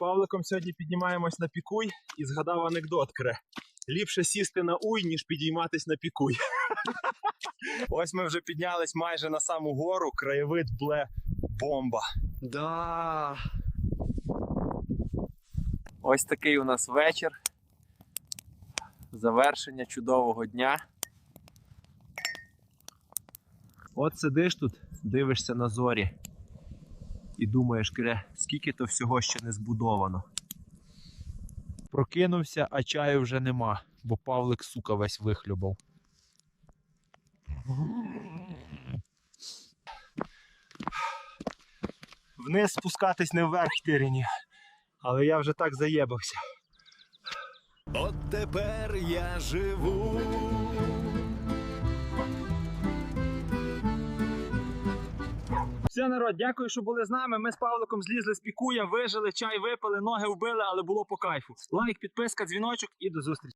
Павликом сьогодні піднімаємось на пікуй і згадав анекдот кре. Ліпше сісти на уй, ніж підійматись на пікуй. Ось ми вже піднялись майже на саму гору, краєвид бле бомба. Да. Ось такий у нас вечір. Завершення чудового дня. От сидиш тут, дивишся на зорі. І думаєш, кре, скільки то всього ще не збудовано. Прокинувся, а чаю вже нема, бо Павлик, сука, весь вихлюбав. Вниз спускатись не вверх тирині. Але я вже так заєбався. От тепер я живу. Все, народ, дякую, що були з нами. Ми з Павликом злізли з пікуя, вижили, чай випили, ноги вбили, але було по кайфу. Лайк, підписка, дзвіночок і до зустрічі.